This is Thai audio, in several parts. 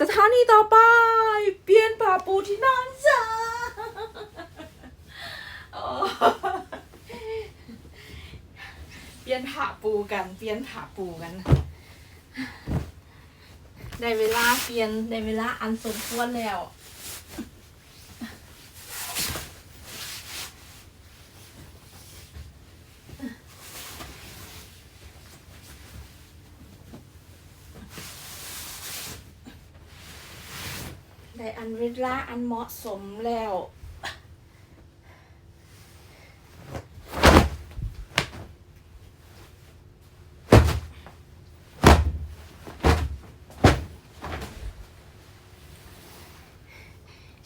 สถานีต่อไป เปลี่ยนผ้าปูที่นอนจ้าเปลี่ยนผ้าปูกัน เปลี่ยนผ้าปูกัน ได้เวลาเปลี่ยน ได้เวลาอันสมควรแล้ว ได้อันเวลาอันเหมาะสมแล้ว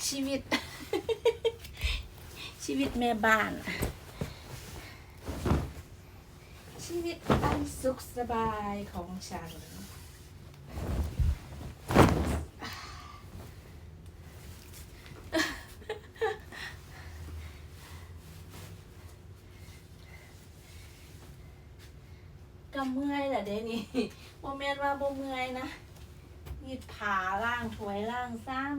ชีวิต ชีวิตแม่บ้าน ชีวิตอันสุขสบายของฉัน ก็ เมื่อยแหละเดนี่โมเมนว่าบ่เมื่อยนะยืดผาล่างถวยล่างซ้ำ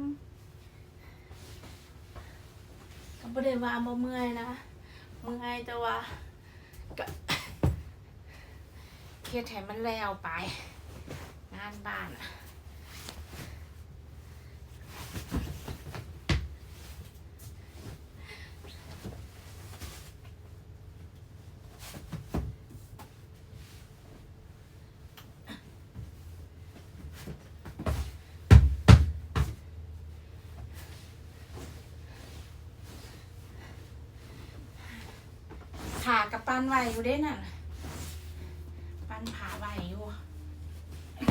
ก็บ่ได้ว่าบ่เมื่อยนะเมื่อยแต่ว่าก็เครียดแห้มันแล้วไป งานบ้านอะ ขากับปันไหวอยู่เด้น่ะปั้นผาไหวอยู่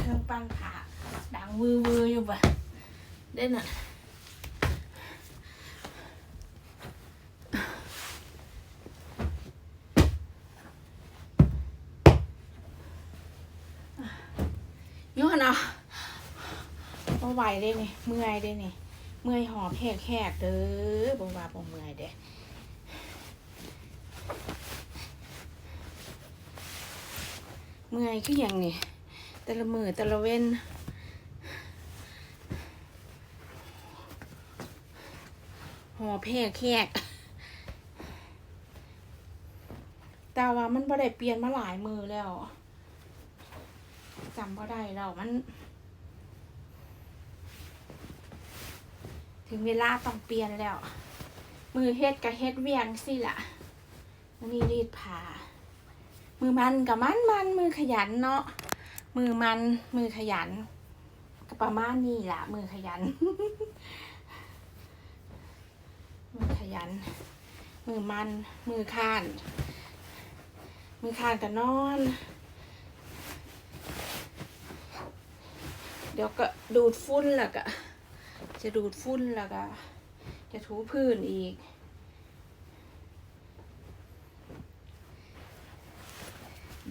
เครื่องปั้นผาดังวือวืออยู่ปะเด่นอะย้อนเอาบ่ไหวเด้นี่เมื่อยเด้นี่เมื่อยหอบแหกแหกๆเด้อบ่ว่าบ่เมื่อยเด้ เมื่อยคืออย่างนี่แต่ละมือแต่ละเว้นหอแพรแขกแต่ว่ามันบ่ได้เปลี่ยนมาหลายมือแล้วจำบ่ได้แล้วมัน ถึงเวลาต้องเปลี่ยนแล้ว มือเฮ็ดกับเฮ็ดเวียงสิล่ะนนี้รีดผ้า มือมันกับมันมันมือขยันเนาะมือมันมือขยันก็ประมาณนี้แหละมือขยัน มือขยัน มือมันมือข้าน มือข้านก็นอน เดี๋ยวก็ดูดฝุ่นแล้วก็จะดูดฝุ่นแล้วก็จะถูพื้นอีก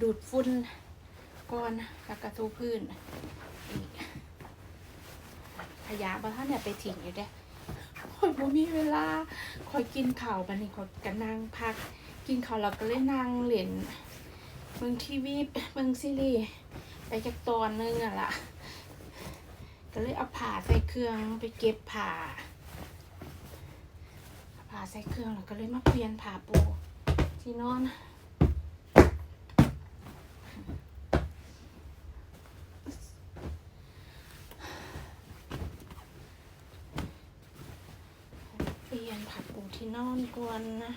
ดูดฝุ่นก่อนแล้วก็ทูพื้นอีกขยะบางท่านเนี่ยไปถิ่งอยู่เด้คอยบ่มีเวลาคอยกินข้าวบันนี้คอยก็นั่งพัก กินข้าวแล้วก็เลยนั่งเล่นเบิ่งทีวีเบิ่งซีรีส์ไปจากตอนนึงอะล่ะ ก็เลยเอาผ้าใส่เครื่องไปเก็บผ้าผ้าใส่เครื่องแล้วก็เลยมาเปลี่ยนผ้าปูที่นอน เปลี่ยนผักปู ที่นอนกวนนะ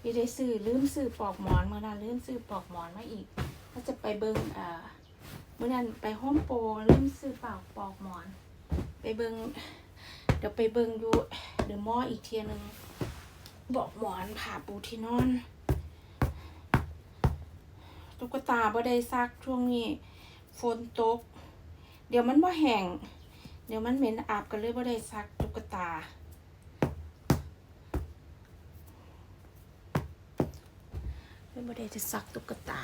พี่ได้ซื้อลืมซื้อปลอกหมอนเมื่อนั้นลืมซื้อปลอกหมอนมาอีกก็จะไปเบิงอ่า เมื่อนั้นไปโฮมโปรลืมซื้อปลอกปลอกหมอน ไปเบิงเดี๋ยวไปเบิงอยู่เดอะมออีกเทียนึงบอกหมอนผ่าปูที่นอนตุ๊กตาบ่ได้ซักช่วงนี้ฝนตก เดี๋ยวมันบ่แห้งเดี๋ยวมันเหม็นอับกันเลยบ่ได้ซักตุ๊กตาเลยบ่ได้จะซักตุ๊กตา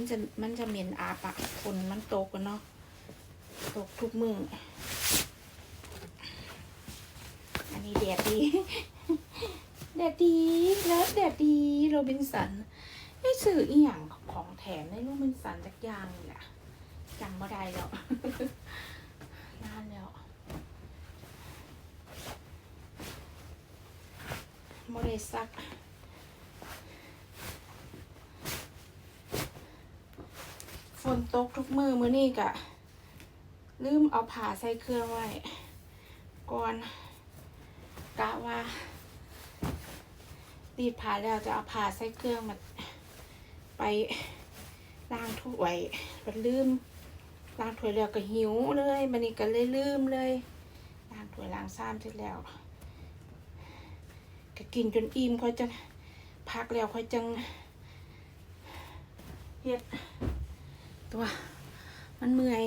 มันจะมันจะเหม็นอาบอะฝนมันตกกันเนาะตกทุกมืออันนี้แดดดีแดดดีแล้วแดดดีโรบินสันได้ซื้ออีหยังของแถมในโรบินสันจักอย่างนี่แหละจำไม่ได้แล้วนานแล้วโมได้ซัก นตกทุกมือมือนี้กะลืมเอาผ้าใส่เครื่องไว้ ก่อนกะว่ารีดผ้าแล้วจะเอาผ้าใส่เครื่องมาไปล้างถ้วยมันลืมล้างถ้วยแล้วก็หิวเลยมันนี้ก็เลยลืมเลยล้างถ้วยล้างซ้ำเสร็จแล้วก็กินจนอิ่มค่อยจะพักแล้วค่อยจังเฮ็ด ตัว มันเมื่อย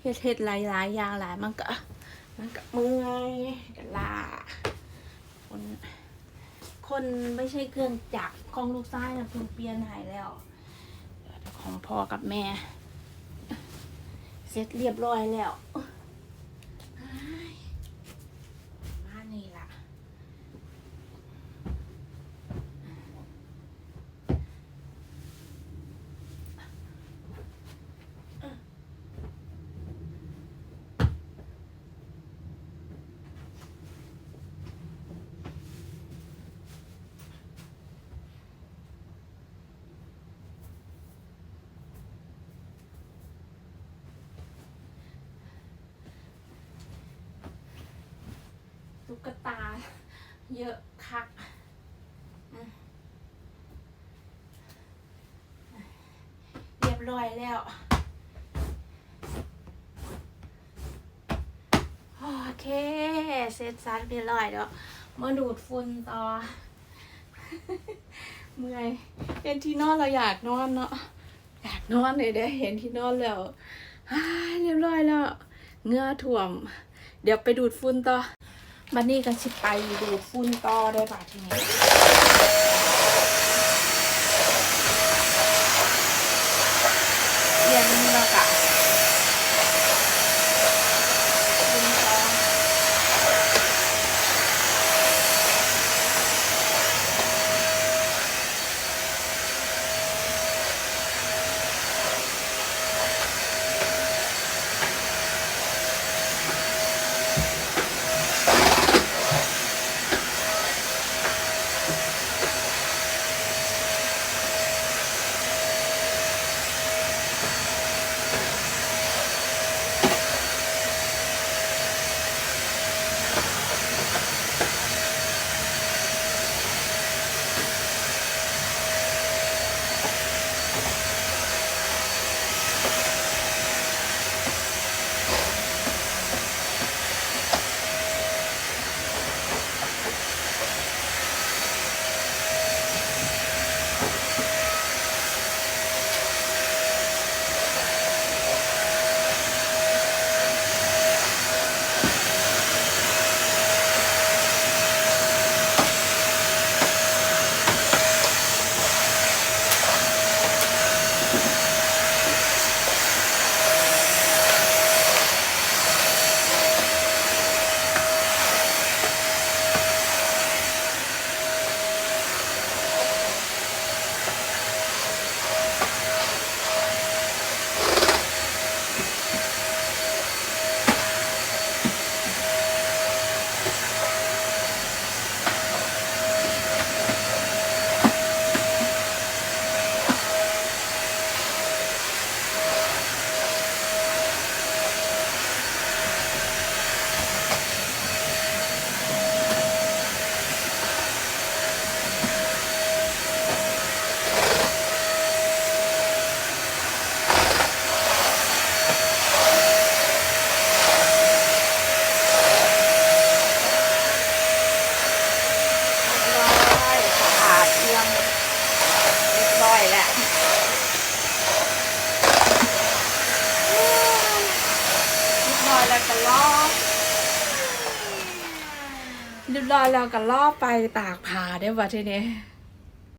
เฮ็ดเฮ็ดหลายหลายๆอย่างหลายมันก็ มันก็เมื่อยกันลาคนคนไม่ใช่เครื่องจักรของลูกชายนะเพิ่งเปลี่ยนหายแล้ว ของพ่อกับแม่ เสร็จเรียบร้อยแล้ว ตุ๊กตา เยอะคักเรียบร้อยแล้วโอเค เสร็จสัดเรียบร้อยแล้วมาดูดฝุ่นต่อ เมื่อยเห็นที่นอนเราอยากนอนเนาะอยากนอนเลยได้เห็นที่นอนแล้วเรียบร้อยแล้วเงื่อท่วม เดี๋ยวไปดูดฝุ่นต่อ บันนี้ก็สิไปดูฟุ้นต่อได้ป่ะทีนี้ รียบร้อยแล้วก็ลอบไปตากผ้าได้ป่ะทีนี้